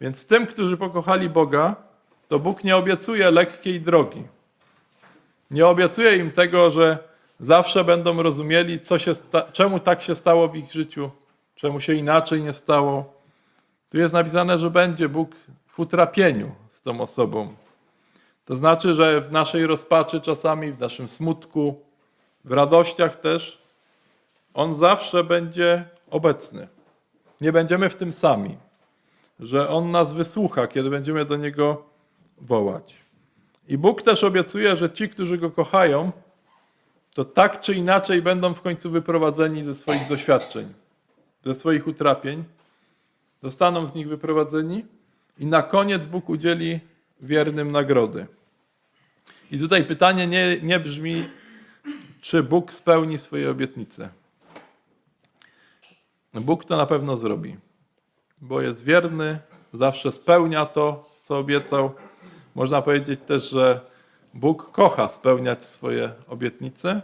Więc tym, którzy pokochali Boga, to Bóg nie obiecuje lekkiej drogi. Nie obiecuje im tego, że zawsze będą rozumieli, co się czemu tak się stało w ich życiu, czemu się inaczej nie stało. Tu jest napisane, że będzie Bóg w utrapieniu z tą osobą. To znaczy, że w naszej rozpaczy czasami, w naszym smutku, w radościach też, On zawsze będzie obecny. Nie będziemy w tym sami, że On nas wysłucha, kiedy będziemy do Niego wołać. I Bóg też obiecuje, że ci, którzy Go kochają, to tak czy inaczej będą w końcu wyprowadzeni ze swoich doświadczeń, ze swoich utrapień, zostaną z nich wyprowadzeni i na koniec Bóg udzieli wiernym nagrody. I tutaj pytanie nie, nie brzmi, czy Bóg spełni swoje obietnice. Bóg to na pewno zrobi, bo jest wierny, zawsze spełnia to, co obiecał. Można powiedzieć też, że Bóg kocha spełniać swoje obietnice